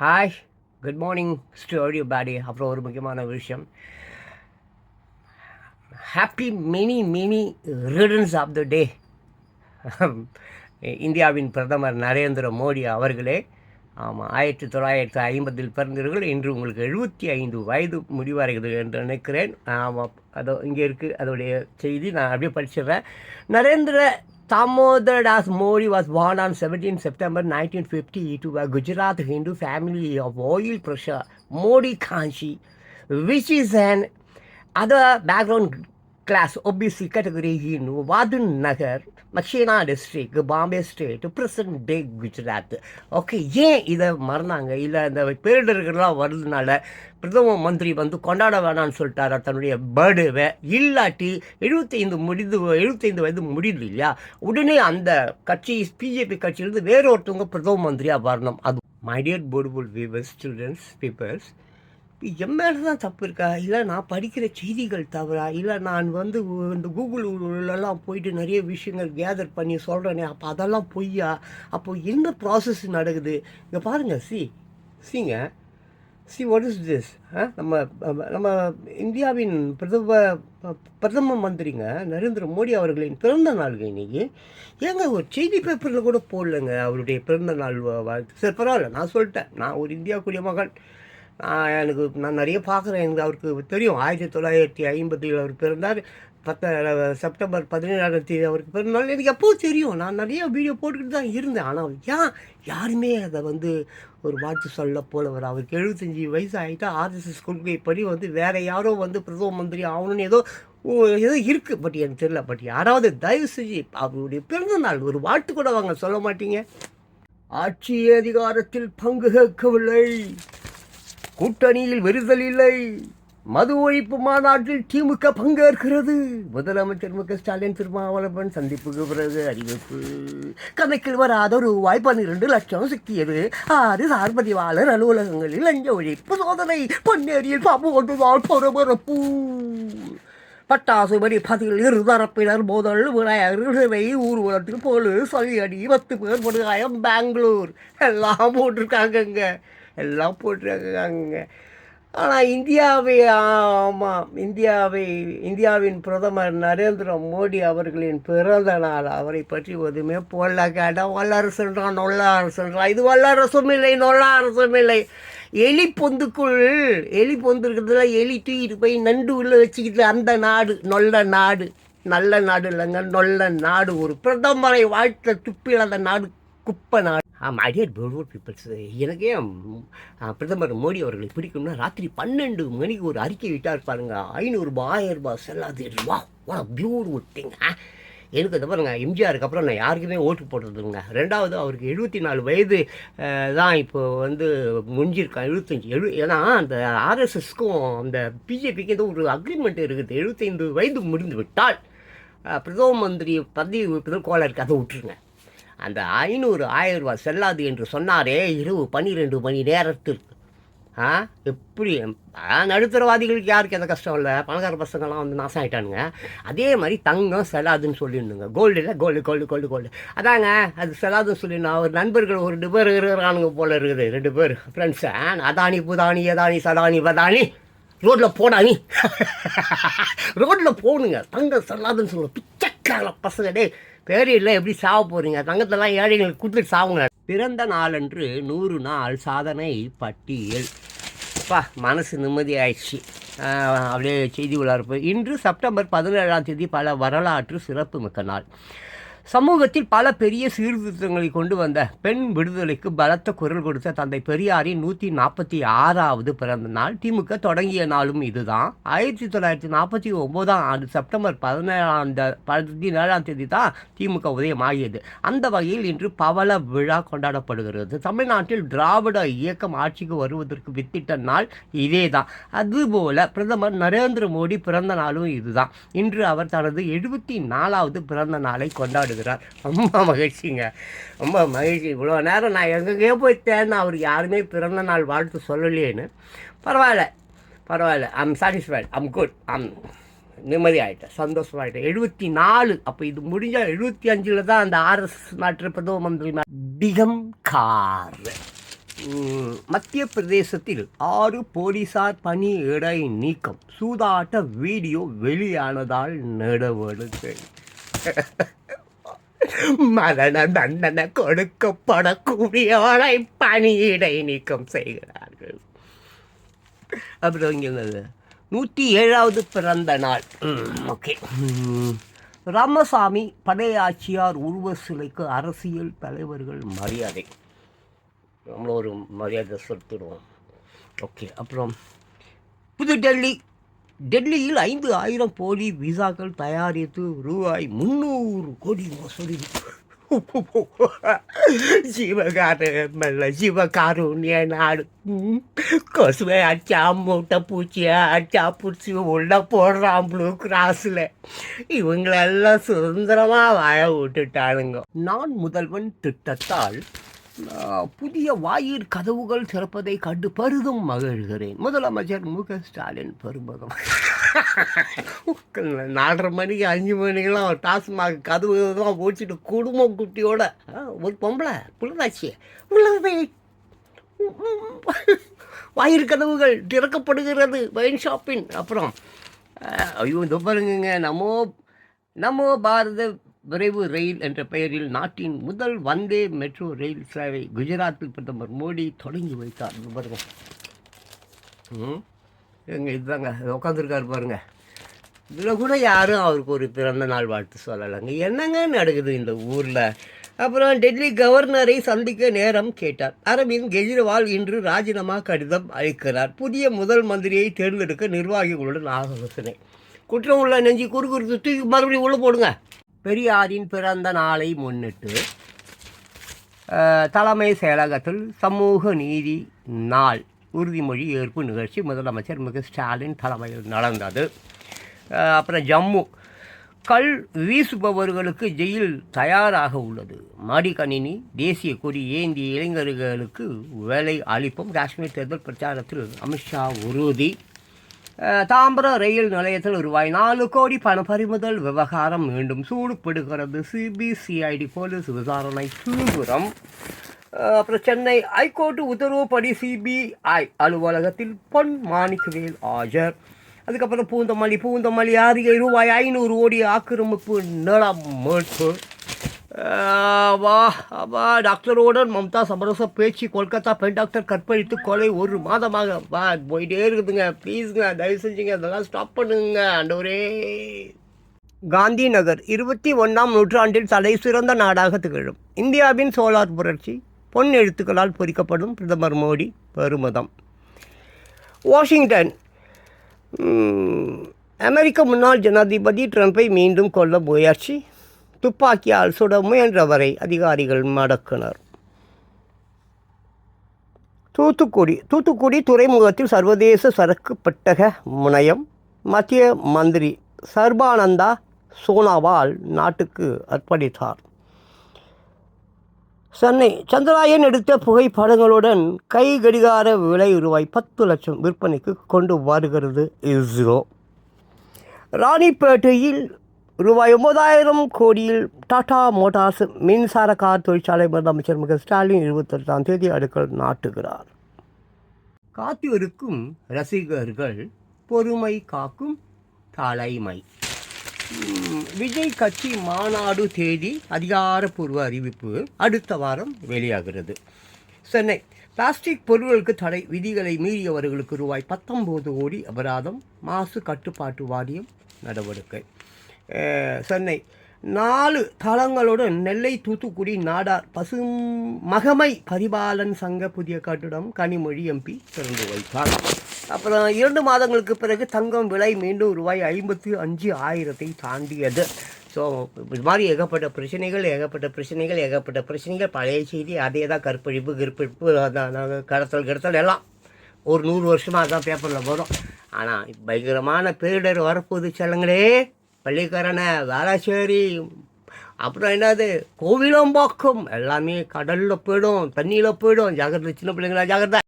Hi good morning story பாடி அப்புறம் ஒரு முக்கியமான விஷயம். Happy many many returns of the day இந்தியாவின் பிரதமர் நரேந்திர மோடி அவர்களே ஆமாம் ஆயிரத்தி தொள்ளாயிரத்தி ஐம்பதில் பிறந்தவர்கள் இன்று உங்களுக்கு எழுபத்தி ஐந்து வயது முடிவடைகிறது என்று நினைக்கிறேன். ஆமாம் அதோ இங்கே இருக்குது அதோடைய செய்தி. நான் அப்படியே படிச்சிடுறேன். Narendra Damodar Das Modi was born on 17 September 1950 to a Gujarat Hindu family of oil pressure Modi Kanchi, which is an other background class OBC category e, in Wadun Nagar, Makshina district, Bombay state, present day Gujarat. Okay ஏன் இதை மறந்தாங்க? இல்லை இந்த பேரிடர்கள்லாம் வருதுனால பிரதம மந்திரி வந்து கொண்டாட வேணாம்னு சொல்லிட்டாரா? தன்னுடைய பர்த்டேவை? இல்லாட்டி எழுபத்தைந்து முடிந்து எழுபத்தைந்து வயது முடியுது இல்லையா? உடனே அந்த கட்சி பிஜேபி கட்சியிலிருந்து வேற ஒருத்தவங்க பிரதம மந்திரியாக வரணும். அது மை டியர் போர்டுபுல் வீவர்ஸ் ஸ்டூடெண்ட்ஸ் பீப்பர்ஸ் என் மேலே தான் தப்பு இருக்கா? இல்லை நான் படிக்கிற செய்திகள் தவறா? இல்லை நான் வந்து இந்த கூகுள்லலாம் போயிட்டு நிறைய விஷயங்கள் கேதர் பண்ணி சொல்கிறேனே அப்போ அதெல்லாம் பொய்யா? அப்போ என்ன ப்ராசஸ் நடக்குது? இங்கே பாருங்கள் சி சிங்க சி வாட் இஸ் திஸ் நம்ம நம்ம இந்தியாவின் பிரதம பிரதம மந்திரிங்க நரேந்திர மோடி அவர்களின் பிறந்த நாளுங்க இன்றைக்கி ஏங்க ஒரு செய்தி பேப்பரில் கூட போடலங்க அவருடைய பிறந்த நாள் வாழ்த்து சரி பரவாயில்ல நான் சொல்லிட்டேன். நான் ஒரு இந்தியா குடிமகன். மகன் எனக்கு நான் நிறைய பார்க்குறேன். எனக்கு அவருக்கு தெரியும். ஆயிரத்தி தொள்ளாயிரத்தி ஐம்பத்தில் அவர் பிறந்தார். பத்த செப்டம்பர் பதினேழாம் தேதி அவருக்கு பிறந்தநாள் எனக்கு எப்போ தெரியும். நான் நிறைய வீடியோ போட்டுக்கிட்டு தான் இருந்தேன். ஆனால் ஏன்? யாருமே அதை வந்து ஒரு வாழ்த்து சொல்ல போலவர். அவருக்கு எழுபத்தஞ்சி வயசு ஆகிட்டா ஆர்எஸ்எஸ் கொள்கைப்படி வந்து வேறு யாரோ வந்து பிரதம மந்திரி ஆகணும்னு ஏதோ ஏதோ இருக்குது பட் எனக்கு தெரியல. பட் யாராவது தயவு செஞ்சு அவருடைய பிறந்த நாள் ஒரு வாழ்த்து கூட வாங்க சொல்ல மாட்டீங்க. ஆட்சி அதிகாரத்தில் பங்கு கேட்கவில்லை. கூட்டணியில் வெறுதல் இல்லை. மது ஒழிப்பு மாநாட்டில் திமுக பங்கேற்கிறது. முதலமைச்சர் மு க ஸ்டாலின் திருமாவளவன் சந்திப்புக்கு பிறகு அறிவிப்பு. கணக்கில் வராத ரூபாய் பன்னிரெண்டு லட்சம் சிக்கியது. ஆறு சார்பதிவாளர் அலுவலகங்களில் லஞ்ச ஒழிப்பு சோதனை. பொன்னேரியில் பாம்பு ஒன்றுதான் பரபரப்பு. பட்டாசு மணி பதில் இருதரப்பினர் மோதல். விநாயகர் சிலை ஊர்வலத்தில் போலீஸ் அடி பத்து பேர் படுகாயம். பெங்களூர். எல்லாம் போட்டிருக்காங்கங்க. எல்லாம் போட்டிருக்காங்க. ஆனால் இந்தியாவை ஆமாம் இந்தியாவை இந்தியாவின் பிரதமர் நரேந்திர மோடி அவர்களின் பிறந்த நாள். அவரை பற்றி எதுவுமே போடல. கேட்டால் வல்லரசுன்றான் நொல்லரசுன்றான் இது வல்லரசும் இல்லை நொல்லரசும் இல்லை. எலி பொந்துக்குள் எலி பொந்து இருக்கிறதுல எலி தூக்கிட்டு போய் நண்டு உள்ளே வச்சுக்கிட்டு அந்த நாடு நொல்ல நாடு நல்ல நாடு இல்லைங்க நொல்ல நாடு. ஒரு பிரதமரை வாழ்த்த துப்பில்லாத நாடு குப்பை நாடு. ஆமாம் டியர் பெங்களூர் பீப்புள்ஸ் எனக்கே பிரதமர் மோடி அவர்களை பிடிக்கும்னா ராத்திரி பன்னெண்டு மணிக்கு ஒரு அறிக்கை விட்டார் பாருங்க. ஐநூறுரூபா ஆயிரம் ரூபாய் செல்லாது. வா வா பியூட்டிஃபுல் திங் எனக்கு அது பாருங்க எம்ஜிஆருக்கு அப்புறம் நான் யாருக்குமே ஓட்டு போடுறதுங்க ரெண்டாவது அவருக்கு எழுபத்தி நாலு வயது தான் இப்போ வந்து முடிஞ்சிருக்கான் எழுபத்தஞ்சி எழு ஏன்னா அந்த ஆர்எஸ்எஸ்க்கும் அந்த பிஜேபிக்கு ஏதோ ஒரு அக்ரிமெண்ட் இருக்குது. எழுபத்தைந்து வயது முடிந்து விட்டால் பிரதம மந்திரி பதவி வகிப்பதில் கோலம் இருக்குது அதை விட்டுருங்க. அந்த ஐநூறு ஆயிரம் ரூபாய் செல்லாது என்று சொன்னாரே இரவு பன்னிரெண்டு மணி நேரத்திற்கு ஆ? எப்படி? நடுத்தரவாதிகளுக்கு யாருக்கு எந்த கஷ்டம் இல்லை? பணக்கார பசங்கள்லாம் வந்து நாசம் ஆயிட்டானுங்க அதே மாதிரி தங்கம் செல்லாதுன்னு சொல்லியிருந்துங்க. கோல்டு இல்லை கோல்டு கோல்டு கோல்டு கோல்டு அதாங்க அது செல்லாதுன்னு சொல்லிடணும் அவர் நண்பர்கள் ஒரு ரெண்டு பேர் இருக்கிறானுங்க போல இருக்குது. ரெண்டு பேர் ஃப்ரெண்ட்ஸு அதானி புதானி எதானி சதானி பதானி. ரோட்டில் போடா நீ. ரோட்டில் போகணுங்க தங்கம் செல்லாதுன்னு சொல்லுவோம் பிச்சைக்கார பசங்க டேய். பேரியில் எப்படி சாவ போகிறீங்க தங்கத்தெல்லாம் ஏழைங்களுக்கு கொடுத்துட்டு சாவுங்க. பிறந்த நாளன்று நூறு நாள் சாதனை பட்டியல். அப்பா மனசு நிம்மதி ஆயிடுச்சு அப்படியே செய்தி உள்ளார்ப்பு இன்று செப்டம்பர் பதினேழாம் தேதி பல வரலாற்று சிறப்பு மிக்க நாள். சமூகத்தில் பல பெரிய சீர்திருத்தங்களை கொண்டு வந்த பெண் விடுதலைக்கு பலத்த குரல் கொடுத்த தந்தை பெரியாரின் நூற்றி நாற்பத்தி ஆறாவது பிறந்த நாள் திமுக தொடங்கிய நாளும் இதுதான். ஆயிரத்தி தொள்ளாயிரத்தி நாற்பத்தி ஒம்போதாம் ஆண்டு செப்டம்பர் பதினேழாம் த- பதினேழாம் தேதி தான் திமுக உதயமாகியது. அந்த வகையில் இன்று பவள விழா கொண்டாடப்படுகிறது. தமிழ்நாட்டில் திராவிட இயக்கம் ஆட்சிக்கு வருவதற்கு வித்திட்ட நாள் இதே தான் அதுபோல பிரதமர் நரேந்திர மோடி பிறந்த நாளும் இதுதான். இன்று அவர் தனது எழுபத்தி நாலாவது பிறந்த நாளை கொண்டாடுகிறார். ரொம்ப மகிழ்ச்சிங்க. ரொம்ப மகிழ்ச்சி. இவ்வளோ நேரம் நான் எங்கெங்கேயோ போய் தேடினேன் அவருக்கு யாருமே பிறந்த நாள் வாழ்த்து சொல்லலையேன்னு. பரவாயில்ல. பரவாயில்ல. I'm satisfied I'm good I'm நிம்மதி ஆகிட்டேன் சந்தோஷமாயிட்டேன். எழுபத்தி நாலு. அப்போ இது முடிஞ்சால் எழுபத்தி அஞ்சில் தான் அந்த ஆர்எஸ் நாட்டு பிரதம மந்திரி டிகம் கார். மத்திய பிரதேசத்தில் ஆறு போலீசார் பணி இடை நீக்கம். சூதாட்ட வீடியோ வெளியானதால் நடவடிக்கை மரண தண்டனை கொடுக்கப்படக்கூடியவரை பணியிடை நீக்கம் செய்கிறார்கள். அப்புறம் இங்கே என்னது? நூற்றி ஏழாவது பிறந்த நாள். ஓகே. ராமசாமி படையாட்சியார் உருவ சிலைக்கு அரசியல் தலைவர்கள் மரியாதை. நம்மள ஒரு மரியாதை செலுத்திடுவோம். ஓகே அப்புறம் புதுடெல்லி டெல்லியில் ஐந்து ஆயிரம் போலி விசாக்கள் தயாரித்து ரூபாய் முந்நூறு கோடி மோசடி ஜீவகாரமல்ல சிவகாருண்ய நாடு. கொசுவை அச்சா மூட்டை பூச்சியை அச்சா பூச்சி உள்ள போடுறான் ப்ளூ கிராஸில். இவங்களெல்லாம் சுதந்திரமாக வாழ விட்டுட்டானுங்க. நான் முதல்வன் திட்டத்தால் புதிய வாயிற் கதவுகள் திறப்பதை கண்டு பெரிதும் மகிழ்கிறேன். முதலமைச்சர் மு க ஸ்டாலின் பெரும்பகம் நாலரை மணிக்கு அஞ்சு மணிக்கெல்லாம் டாஸ்மாக் கதவு தான் ஓடிச்சிட்டு குடும்பம் குட்டியோட ஒரு பொம்பளை புள்ளதாச்சி உள்ளதை. வாயிற் கதவுகள் திறக்கப்படுகிறது வைன் ஷாப்பின் அப்புறம் ஐயோ இந்த பாருங்க நம்ம நம்ம பாரத விரைவு ரயில் என்ற பெயரில் நாட்டின் முதல் வந்தே மெட்ரோ ரயில் சேவை குஜராத்தில் பிரதமர் மோடி தொடங்கி வைத்தார். பாருங்க. ம். எங்க இதுதாங்க. உட்காந்துருக்காரு பாருங்க. இதில் கூட யாரும் அவருக்கு ஒரு பிறந்த நாள் வாழ்த்து சொல்லலைங்க. என்னங்க நடக்குது இந்த ஊரில்? அப்புறம் டெல்லி கவர்னரை சந்திக்க நேரம் கேட்டார். அரவிந்த் கெஜ்ரிவால் இன்று ராஜினாமா கடிதம் அளிக்கிறார். புதிய முதல் மந்திரியை தேர்ந்தெடுக்க நிர்வாகிகளுடன் ஆலோசனை. குற்றம் உள்ள நெஞ்சு குறுகுறுத்து தூக்கி மறுபடியும் உள்ளே போடுங்க. பெரியாரின் பிறந்த நாளை முன்னிட்டு தலைமை செயலகத்தில் சமூக நீதி நாள் உறுதிமொழி ஏற்பு நிகழ்ச்சி முதலமைச்சர் மிக ஸ்டாலின் தலைமையில் நடந்தது. அப்புறம் ஜம்மு. கல் வீசுபவர்களுக்கு ஜெயில் தயாராக உள்ளது. மடிக்கணினி தேசிய கொடி ஏந்திய இளைஞர்களுக்கு வேலை அளிப்போம் காஷ்மீர் தேர்தல் பிரச்சாரத்தில் அமித்ஷா உறுதி. தாம்பரம் ரயில் நிலையத்தில் ரூபாய் நாலு கோடி பண பறிமுதல் விவகாரம் மீண்டும் சூடுபடுகிறது. சிபிசிஐடி போலீஸ் விசாரணை தீவிரம். அப்புறம் சென்னை ஹைகோர்ட் உத்தரவுப்படி சிபிஐ அலுவலகத்தில் பொன் மாணிக்கவேல் ஆஜர். அதுக்கப்புறம் பூந்தமல்லி பூந்தமல்லி அருகே ரூபாய் ஐநூறு கோடி ஆக்கிரமிப்பு நிலம் மீட்பு வா வா டாக்டரோட மம்தா சமரச பேச்சு கொல்கத்தா பெண் டாக்டர் கற்பழித்து கொலை ஒரு மாதமாக. வா போயிட்டே இருக்குதுங்க. ப்ளீஸுங்க தயவு செஞ்சுங்க. அதெல்லாம் ஸ்டாப் பண்ணுங்க ஆண்டவரே. காந்தி நகர் இருபத்தி ஒன்றாம் நூற்றாண்டில் தலை சிறந்த நாடாக திகழும். இந்தியாவின் சோலார் புரட்சி பொன் எழுத்துக்களால் பொறிக்கப்படும். பிரதமர் மோடி பெருமதம். வாஷிங்டன். அமெரிக்க முன்னாள் ஜனாதிபதி ட்ரம்பை மீண்டும் கொல்ல முயற்சி. துப்பாக்கியால் சுட முயன்றவரை அதிகாரிகள் மடக்கினர். தூத்துக்குடி தூத்துக்குடி துறைமுகத்தில் சர்வதேச சரக்கு பெட்டக முனையம். மத்திய மந்திரி சர்பானந்தா சோனாவால் நாட்டுக்கு அர்ப்பணித்தார். சென்னை சந்திராயன் எடுத்த புகைப்படங்களுடன் கை கடிகார விலை ரூபாய் பத்து லட்சம் விற்பனைக்கு கொண்டு வருகிறது இஸ்ரோ. ராணிப்பேட்டையில் ரூபாய் ஒன்பதாயிரம் கோடியில் டாடா மோட்டார்ஸ் மின்சார கார் தொழிற்சாலை முதலமைச்சர் மிக ஸ்டாலின் இருபத்தெட்டாம் தேதி அடுக்கல் நாட்டுகிறார். காத்திருக்கும் ரசிகர்கள் பொறுமை காக்கும் தலைமை. விஜய் கட்சி மாநாடு தேதி அதிகாரப்பூர்வ அறிவிப்பு அடுத்த வாரம் வெளியாகிறது. சென்னை பிளாஸ்டிக் பொருட்களுக்கு தடை விதிகளை மீறியவர்களுக்கு ரூபாய் பத்தொம்போது கோடி அபராதம் மாசு கட்டுப்பாட்டு வாரியம் நடவடிக்கை. சென்னை. நாலு தளங்களுடன் நெல்லை தூத்துக்குடி நாடார் பசும் மகமை பரிபாலன் சங்க புதிய கட்டிடம் கனிமொழி எம்பி திறந்து வைத்தார். அப்புறம் இரண்டு மாதங்களுக்கு பிறகு தங்கம் விலை மீண்டும் ரூபாய் ஐம்பத்தி அஞ்சு ஆயிரத்தை தாண்டியது. ஸோ இது மாதிரி ஏகப்பட்ட பிரச்சனைகள் ஏகப்பட்ட பிரச்சனைகள் ஏகப்பட்ட பிரச்சனைகள். பழைய செய்தி அதே தான் கற்பழிப்பு கிற்பழிப்பு அதான் அதான் கடத்தல் கிடத்தல் எல்லாம். ஒரு நூறு வருஷமாக தான் பேப்பரில் வரும். ஆனால் பயங்கரமான பேரிடர் வரப்போகுது செல்லுங்களே. பள்ளிக்கரணை வேளாச்சேரி அப்புறம் என்னது? கோவிலம்பாக்கம் எல்லாமே கடலில் போயிடும் தண்ணியில் போயிடும். ஜாகிரதை சின்ன பிள்ளைங்களா ஜாகிரதை